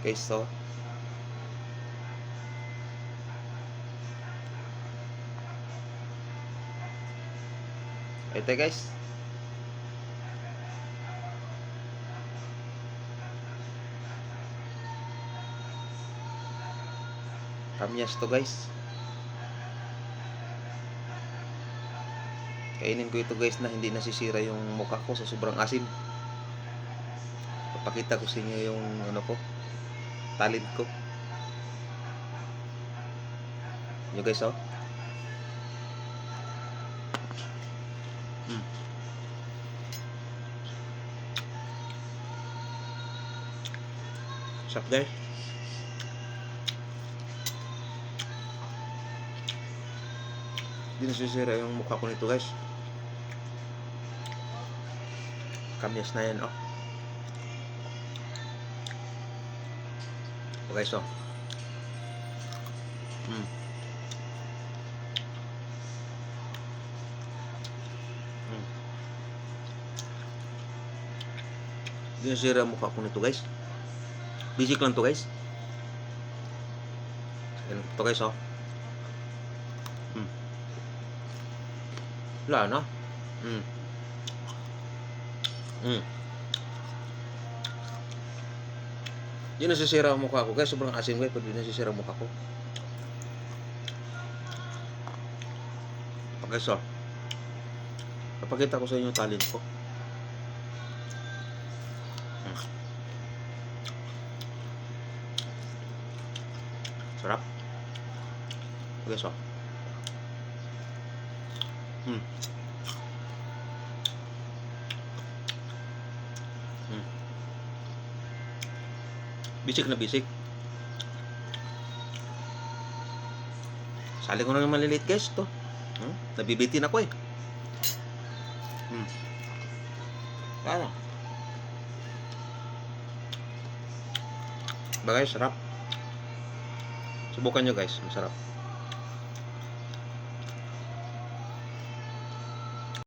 Guys, so. Ito guys. Kamyas to guys. Kainin ko ito guys na hindi nasisira yung mukha ko sa sobrang asim. Papakita ko sa inyo yung ano ko, talent ko. Nyo guys oh. Mm. Sarap guys. Hindi nasisira yung mukha ko nito guys. Kamyas na yan oh. Oh, guys oh. Mm. Mm. Hindi nasisira yung mukha ko nito guys. Basic lang to guys. Yan to guys oh. Mm. Wala na. Mm. Mm. Di nasisira ang mukha ko. Guys, sobrang asim guys. Pag nasisira ang mukha ko. Okay, so. Papakita ko sa inyo talent ko. Mm. Sarap. Okay, so. Mm. Bisik na bisik. Sali ko na ng maliliit guys to. Hmm? Nabibitin ako eh. Hmm. Kaya. Bagay, sarap. Subukan nyo guys, masarap.